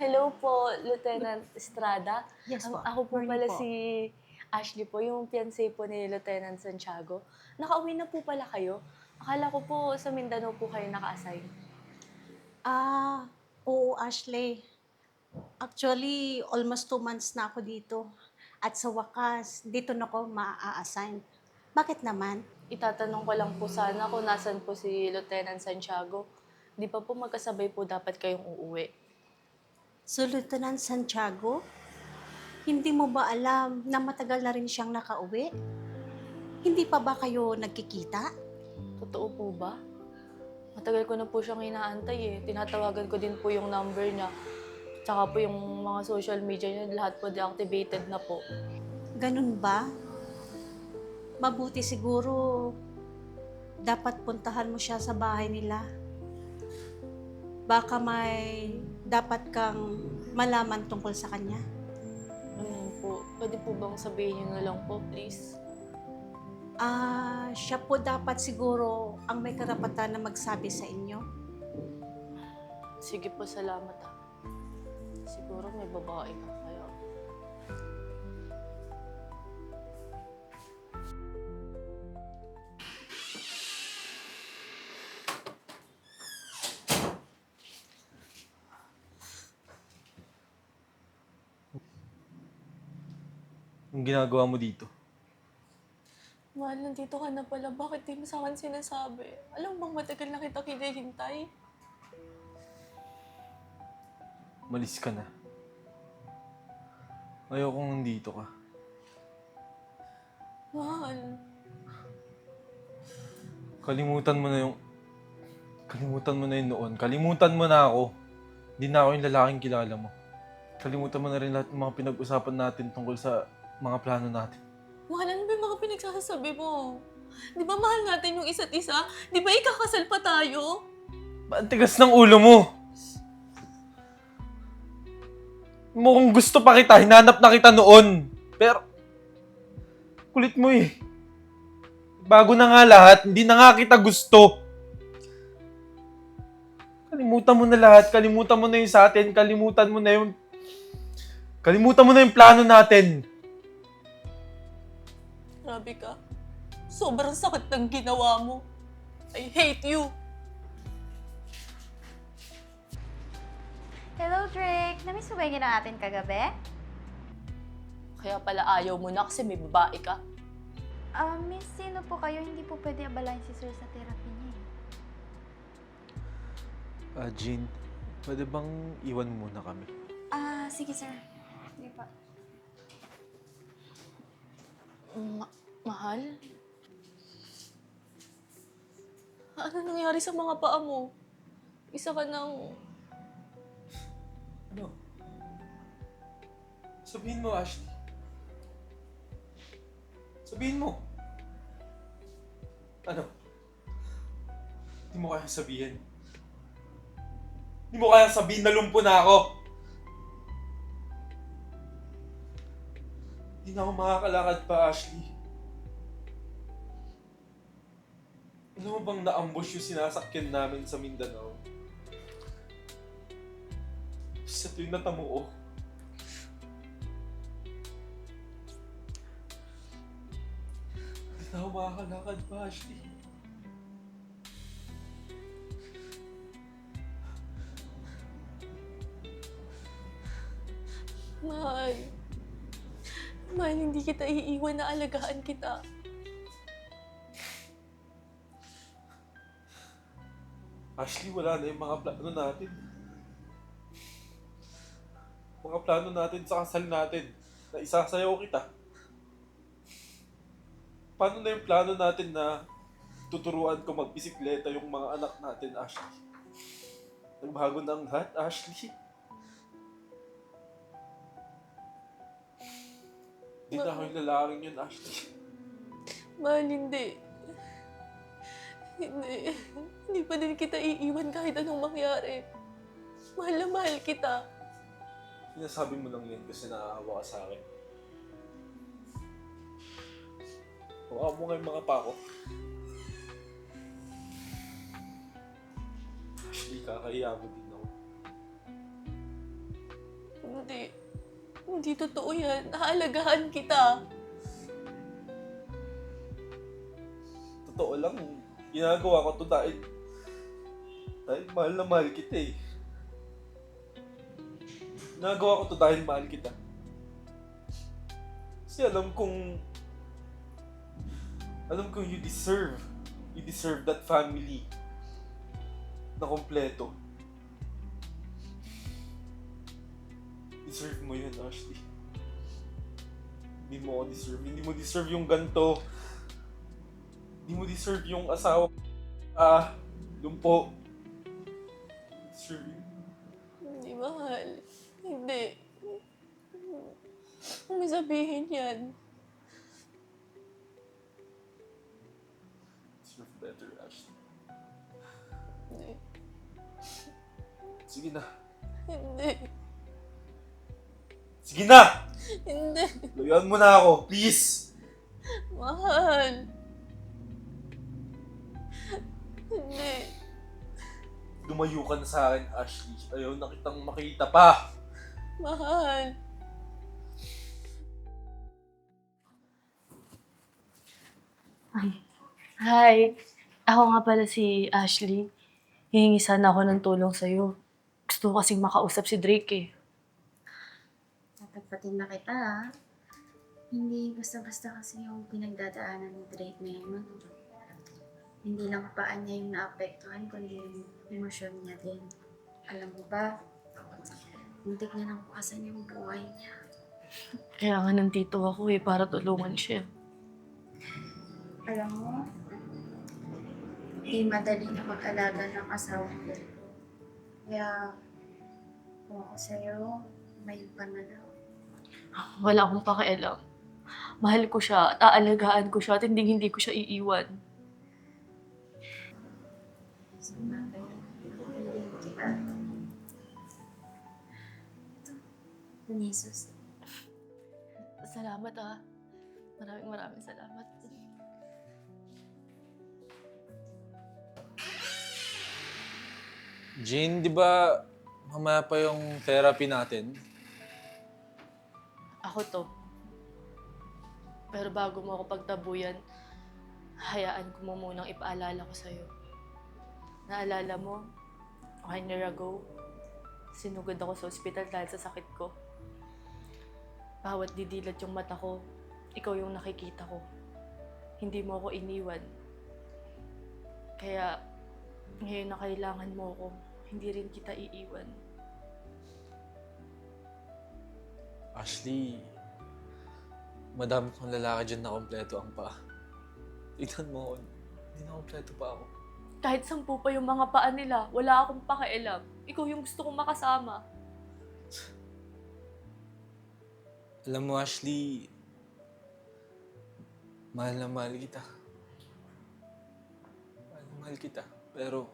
Hello po, Lieutenant Estrada. Yes po. ako po Morning pala po. si Ashley po, yung fiancé po ni Lieutenant Santiago. Nakauwi na po pala kayo. Akala ko po sa Mindanao po kayo naka-assign. Ah, oo, Ashley. Actually, almost two months na ako dito. At sa wakas, dito na ako maa-assign. Bakit naman? Itatanong ko lang po sana kung nasan po si Lieutenant Santiago. Di pa po magkasabay po dapat kayong uuwi. So, Lieutenant Santiago, hindi mo ba alam na matagal na rin siyang nakauwi? Hindi pa ba kayo nagkikita? Totoo po ba? Matagal ko na po siyang inaantay eh. Tinatawagan ko din po yung number niya. Tsaka po yung mga social media niya, lahat po deactivated na po. Ganun ba? Mabuti siguro dapat puntahan mo siya sa bahay nila. Baka may dapat kang malaman tungkol sa kanya. Ano po, pwede po bang sabihin niyo na lang po, please? Ah, siya po dapat siguro ang may karapatan na magsabi sa inyo. Sige po, salamat ah. Siguro may babae ka Ang ginagawa mo dito? Mahal, nandito ka na pala. Bakit di mo sa akin sinasabi? Alam bang matagal na kita kinihintay? Malis ka na. Ayokong nandito ka. Mahal, Kalimutan mo na yung... Kalimutan mo na yung noon. Kalimutan mo na ako. Hindi na ako yung lalaking kilala mo. Kalimutan mo na rin lahat ng mga pinag-usapan natin tungkol sa mga plano natin. mahal, ano ba yung mga pinagsasabi mo? Di ba mahal natin yung isa't isa? Di ba ikakasal pa tayo? Ba, ang tigas ng ulo mo! Mo kung gusto pa kita, hinanap na kita noon. Pero, kulit mo eh. Bago na nga lahat, hindi na nga kita gusto. Kalimutan mo na lahat, kalimutan mo na yung sa atin, kalimutan mo na yung... Kalimutan mo na yung plano natin. Grabe ka. Sobrang sakit ng ginawa mo. I hate you. Hello, Drake. Namiss mo ba yung ginawa natin kagabi? Kaya pala ayaw mo na kasi may babae ka. Ah, miss, sino po kayo? Hindi po pwede abalayin si Sir sa therapy niya. eh. Ah, Jean, pwede bang iwan muna kami? Ah, sige, sir. Sige pa. Ma- mahal? Ano nangyari sa mga paa mo? Isa ka ng... Ano? Sabihin mo, Ashley. Sabihin mo. Ano? Hindi mo kaya sabihin. Hindi mo kaya sabihin na lumpo na ako. Hindi na ako makakalakad pa, Ashley. Alam mo bang na-ambush yung sinasakyan namin sa Mindanao? Sa tuwing natamuo. Hindi na ako makakalakad pa, Ashley. Mahal. Hindi kita iiwan na alagaan kita. Ashley, wala na yung mga plano natin. Mga plano natin sa kasal natin na isasayaw kita. Paano na yung plano natin na tuturuan ko magbisikleta yung mga anak natin, Ashley? Nagbago na ang lahat, Ashley. Hindi na ako yung lalaking yun, Ashley. Mahal, hindi. Hindi. Hindi pa din kita iiwan kahit anong mangyari. Mahal na mahal kita. Sinasabi mo lang yun kasi naaawa ka sa akin. Hawakan mo nga yung mga pako. Ashley, kakahiya mo din ako. Hindi. Hindi totoo yan. Naaalagahan kita. Totoo lang, ginagawa ko to dahil... Dahil mahal na mahal kita eh. Ginagawa ko to dahil mahal kita. Kasi alam kong... Alam kong you deserve. You deserve that family na kompleto. Deserve mo yun, Ashley. Hindi mo ako deserve. Hindi mo deserve yung ganto. Hindi mo deserve yung asawa. Ah, lumpo. Deserve yun. Hindi, mahal. Hindi. Huwag mo sabihin yan. Deserve better, Ashley. Hindi. Sige na. Hindi. Sige na! Hindi. Layuan mo na ako, please! Mahal. Hindi. Lumayo ka na sa akin, Ashley. Ayaw na kitang makita pa. Mahal. Hi. Ako nga pala si Ashley. Hihingi sana ako ng tulong sa'yo. Gusto ko kasing makausap si Drake eh. Tatagpatin na kita ah. Hindi basta-basta kasi yung pinagdadaanan ni Drake ngayon. Hindi lang paan niya yung naapektuhan, kundi yung emosyon niya din. Alam mo ba, muntik na nang pukasan yung buhay niya. Kaya nga nandito ako eh, para tulungan siya. Alam mo, hindi madali na mag-alaga ng asawa ko. Kaya, kung ako sa'yo, may pa na daw. Wala akong pakialam. Mahal ko siya at aalagaan ko siya at hindi hindi ko siya iiwan. Jesus. Salamat ah. Maraming maraming salamat. Jane, di ba mamaya pa yung therapy natin? Ako to. Pero bago mo ako pagtabuyan, hayaan ko mo munang ipaalala ko sa'yo. Naalala mo, one year ago, sinugod ako sa ospital dahil sa sakit ko. Bawat didilat yung mata ko, ikaw yung nakikita ko. Hindi mo ako iniwan. Kaya, ngayon na kailangan mo ako, hindi rin kita iiwan. Ashley, madami kong lalaki dyan na kompleto ang paa. Tignan mo, hindi na kompleto pa ako. Kahit sampu pa yung mga paa nila, wala akong pakialam. Ikaw yung gusto kong makasama. Alam mo, Ashley, mahal na mahal kita. Mahal na mahal kita. Pero,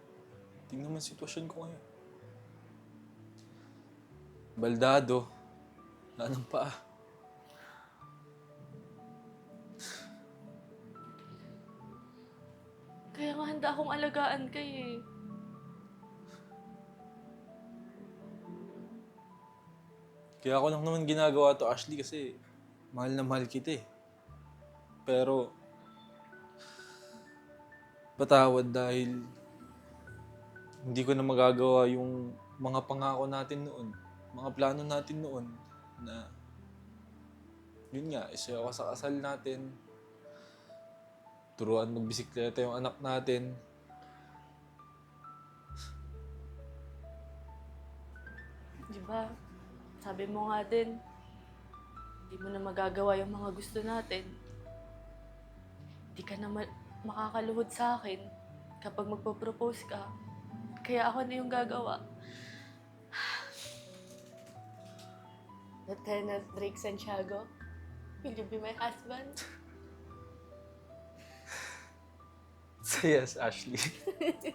tingnan mo ang sitwasyon ko ngayon. Baldado, wala ng paa. Kaya nga handa akong alagaan kay eh. Kaya ako lang naman ginagawa to, Ashley, kasi mahal na mahal kita eh. Pero, patawad dahil hindi ko na magagawa yung mga pangako natin noon, mga plano natin noon na yun nga, isa ako sa kasal natin, turuan magbisikleta yung anak natin. Di ba? Sabi mo nga din, hindi mo na magagawa yung mga gusto natin. Hindi ka na ma- makakaluhod sa akin kapag magpo-propose ka. Kaya ako na yung gagawa. Lieutenant Drake Santiago, will you be my husband? Say yes, Ashley.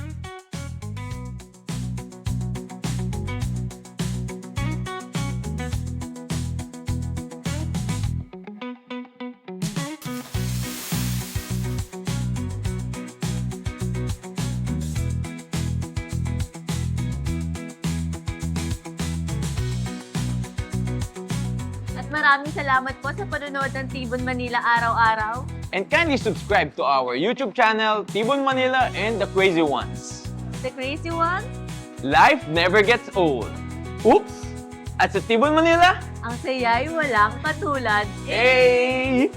Maraming salamat po sa panonood ng Tibon Manila araw-araw. And kindly subscribe to our YouTube channel, Tibon Manila and the Crazy Ones. The crazy one, Life never gets old. Oops! At sa Tibon Manila, ang saya'y walang katulad. hey!